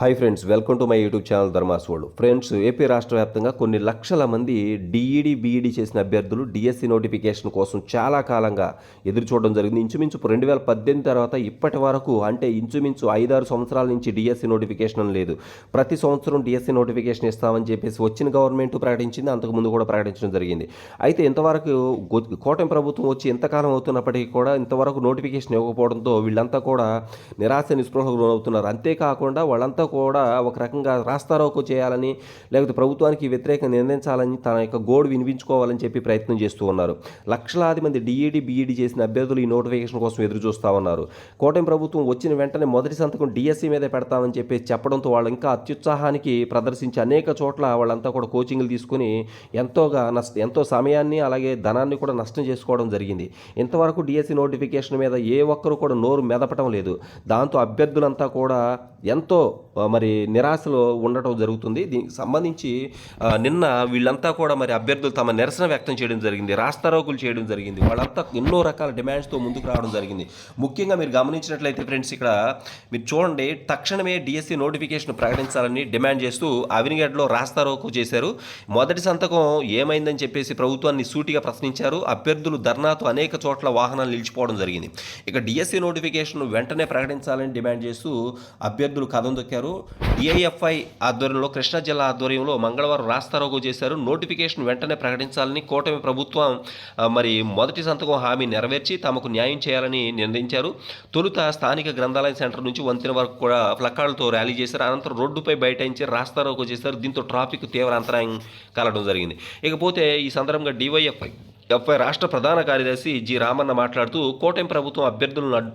Hi friends welcome to my YouTube channel Dharmas world friends AP రాష్ట్ర వ్యాప్తంగా కొన్ని లక్షల మంది డిఈడి బీఈడి చేసిన అభ్యర్థులు డిఎస్సి నోటిఫికేషన్ కోసం చాలా కాలంగా ఎదురు చూడడం జరిగింది. ఇంచుమించు రెండు వేల పద్దెనిమిది తర్వాత ఇప్పటి వరకు అంటే ఇంచుమించు ఐదారు సంవత్సరాల నుంచి డిఎస్సి నోటిఫికేషన్ లేదు. ప్రతి సంవత్సరం డిఎస్సి నోటిఫికేషన్ ఇస్తామని చెప్పేసి వచ్చిన గవర్నమెంట్ ప్రకటించింది అంతకుముందు కూడా ప్రకటించడం జరిగింది. అయితే ఇంతవరకు కోటం ప్రభుత్వం వచ్చి ఇంతకాలం అవుతున్నప్పటికీ కూడా ఇంతవరకు నోటిఫికేషన్ ఇవ్వకపోవడంతో వీళ్ళంతా కూడా నిరాశ నిస్పృహకు లోనవుతున్నారు అంతేకాకుండా వాళ్ళంతా కూడా ఒక రకంగా రాస్తారోకో చేయాలని లేకపోతే ప్రభుత్వానికి వ్యతిరేకంగా నిర్ణయించాలని తన యొక్క గోడు వినిపించుకోవాలని చెప్పి ప్రయత్నం చేస్తూ ఉన్నారు. లక్షలాది మంది డిఈడి బీఈడి చేసిన అభ్యర్థులు ఈ నోటిఫికేషన్ కోసం ఎదురు చూస్తూ ఉన్నారు కూటమి ప్రభుత్వం వచ్చిన వెంటనే మొదటి సంతకం డిఎస్సి మీదే పెడతామని చెప్పి చెప్పడంతో వాళ్ళు ఇంకా అత్యుత్సాహానికి ప్రదర్శించి అనేక చోట్ల వాళ్ళంతా కూడా కోచింగ్లు తీసుకుని ఎంతోగా నష్ట ఎంతో సమయాన్ని అలాగే ధనాన్ని కూడా నష్టం చేసుకోవడం జరిగింది. ఇంతవరకు డిఎస్సి నోటిఫికేషన్ మీద ఏ ఒక్కరు కూడా నోరు మెదపటం లేదు. దాంతో అభ్యర్థులంతా కూడా ఎంతో మరి నిరాశలో ఉండటం జరుగుతుంది. దీనికి సంబంధించి నిన్న వీళ్ళంతా కూడా మరి అభ్యర్థులు తమ నిరసన వ్యక్తం చేయడం జరిగింది. రాస్తారోకులు చేయడం జరిగింది. వాళ్ళంతా ఎన్నో రకాల డిమాండ్స్తో ముందుకు రావడం జరిగింది. ముఖ్యంగా మీరు గమనించినట్లయితే ఫ్రెండ్స్ ఇక్కడ మీరు చూడండి తక్షణమే డిఎస్సి నోటిఫికేషన్ ప్రకటించాలని డిమాండ్ చేస్తూ అవినిగడ్లో రాస్తారోకు చేశారు. మొదటి సంతకం ఏమైందని చెప్పేసి ప్రభుత్వాన్ని సూటిగా ప్రశ్నించారు. అభ్యర్థులు ధర్నాతో అనేక చోట్ల వాహనాలు నిలిచిపోవడం జరిగింది. ఇక డిఎస్సి నోటిఫికేషన్ వెంటనే ప్రకటించాలని డిమాండ్ చేస్తూ అభ్యర్థులు కథం దొక్కారు. డిఐఎఫ్ఐ ఆధ్వర్యంలో కృష్ణా జిల్లా ఆధ్వర్యంలో మంగళవారం రాస్తారోగు చేశారు. నోటిఫికేషన్ వెంటనే ప్రకటించాలని కూటమి ప్రభుత్వం మరి మొదటి సంతకం హామీ నెరవేర్చి తమకు న్యాయం చేయాలని నిర్ణయించారు. తొలుత స్థానిక గ్రంథాలయ సెంటర్ నుంచి వంతెన వరకు కూడా ప్లకార్డులతో ర్యాలీ చేశారు. అనంతరం రోడ్డుపై బైఠాయించి రాస్తారోగు చేశారు. దీంతో ట్రాఫిక్ తీవ్ర అంతరాయం కలగడం జరిగింది. ఇకపోతే ఈ సందర్భంగా డివైఎఫ్ఐ ఎఫ్ఐ రాష్ట్ర ప్రధాన కార్యదర్శి జి రామన్న మాట్లాడుతూ కూటమి ప్రభుత్వం అభ్యర్థులను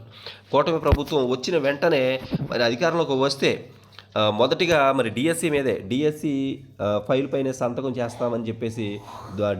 కూటమి ప్రభుత్వం వచ్చిన వెంటనే మరి అధికారంలోకి వస్తే మొదటిగా మరి డిఎస్సి మీదే డిఎస్సి ఫైల్ పైన సంతకం చేస్తామని చెప్పేసి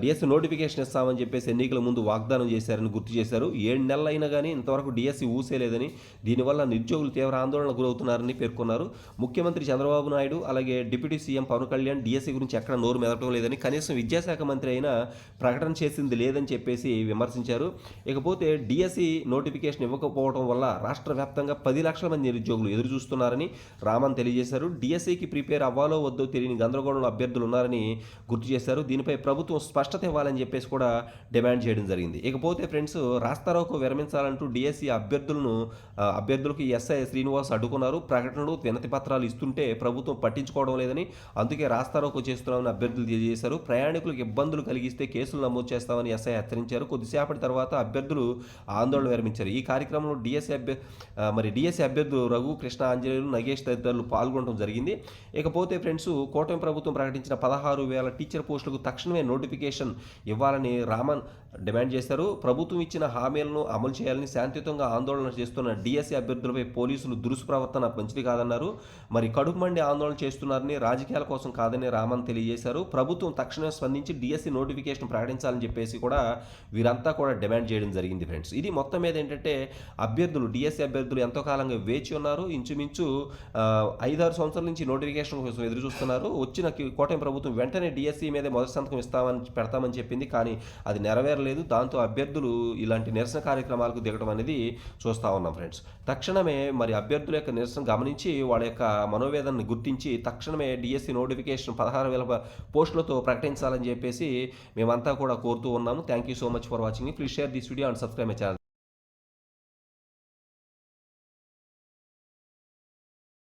డిఎస్సి నోటిఫికేషన్ ఇస్తామని చెప్పేసి ఎన్నికల ముందు వాగ్దానం చేశారని గుర్తు చేశారు. ఏడు నెలలు అయినా కానీ ఇంతవరకు డిఎస్సి ఊసేలేదని దీనివల్ల నిరుద్యోగులు తీవ్ర ఆందోళనకు గురవుతున్నారని పేర్కొన్నారు. ముఖ్యమంత్రి చంద్రబాబు నాయుడు అలాగే deputy CM Pawan Kalyan DSC గురించి ఎక్కడ నోరు మెదటం లేదని కనీసం విద్యాశాఖ మంత్రి అయినా ప్రకటన చేసింది లేదని చెప్పేసి విమర్శించారు. ఇకపోతే డిఎస్సి నోటిఫికేషన్ ఇవ్వకపోవడం వల్ల రాష్ట్ర వ్యాప్తంగా పది లక్షల మంది నిరుద్యోగులు ఎదురు చూస్తున్నారని రామన్ తెలియజేశారు. చేశారు. డిఎస్సికి ప్రిపేర్ అవ్వాలో వద్దో తెలియని గందరగోళంలో అభ్యర్థులు ఉన్నారని గుర్తు చేశారు. దీనిపై ప్రభుత్వం స్పష్టత ఇవ్వాలని చెప్పేసి కూడా డిమాండ్ చేయడం జరిగింది. ఇకపోతే ఫ్రెండ్స్ రాస్తారోకు విరమించాలంటూ డిఎస్సి అభ్యర్థులను అభ్యర్థులకు ఎస్ఐ శ్రీనివాస్ అడ్డుకున్నారు. ప్రకటనలు వినతి పత్రాలు ఇస్తుంటే ప్రభుత్వం పట్టించుకోవడం లేదని అందుకే రాస్తారోకు చేస్తున్నామని అభ్యర్థులు తెలియజేశారు. ప్రయాణికులకు ఇబ్బందులు కలిగిస్తే కేసులు నమోదు చేస్తామని ఎస్ఐ హెచ్చరించారు. కొద్దిసేపటి తర్వాత అభ్యర్థులు ఆందోళన విరమించారు. ఈ కార్యక్రమంలో డిఎస్సి అభ్య మరి డిఎస్సి అభ్యర్థులు రఘు కృష్ణ ఆంజనేయులు నగేష్ తదితరులు పాల్గొనడం జరిగింది. ఇకపోతే ఫ్రెండ్స్ కూటమి ప్రభుత్వం ప్రకటించిన పదహారు వేల టీచర్ పోస్టులకు తక్షణమే నోటిఫికేషన్ ఇవ్వాలని రామన్ డిమాండ్ చేశారు. ప్రభుత్వం ఇచ్చిన హామీలను అమలు చేయాలని శాంతియుతంగా ఆందోళన చేస్తున్న డిఎస్సీ అభ్యర్థులపై పోలీసులు దురుసు ప్రవర్తన మంచిది కాదన్నారు. మరి కడుపు మండి ఆందోళన చేస్తున్నారని రాజకీయాల కోసం కాదని రామన్ తెలియజేశారు. ప్రభుత్వం తక్షణమే స్పందించి డిఎస్సీ నోటిఫికేషన్ ప్రకటించాలని చెప్పేసి కూడా వీరంతా కూడా డిమాండ్ చేయడం జరిగింది ఫ్రెండ్స్. ఇది మొత్తం మీద ఏంటంటే అభ్యర్థులు డిఎస్సి అభ్యర్థులు ఎంతో కాలంగా వేచి ఉన్నారు. ఇంచుమించు ఐదు ఐదారు సంవత్సరాల నుంచి నోటిఫికేషన్ కోసం ఎదురు చూస్తున్నారు. వచ్చిన కి- ప్రభుత్వం వెంటనే డిఎస్సి మీదే మొదటి సంతకం ఇస్తామని పెడతామని చెప్పింది. కానీ అది నెరవేరలేదు. దాంతో అభ్యర్థులు ఇలాంటి నిరసన కార్యక్రమాలకు దిగడం అనేది చూస్తూ ఉన్నాం ఫ్రెండ్స్. తక్షణమే మరి అభ్యర్థుల యొక్క నిరసన గమనించి వాళ్ళ యొక్క మనోవేదనను గుర్తించి తక్షణమే డిఎస్సి నోటిఫికేషన్ పదహారు వేల పోస్టులతో ప్రకటించాలని చెప్పేసి మేమంతా కూడా కోరుతూ ఉన్నాము. Thank you so much for watching please share this video and subscribe my channel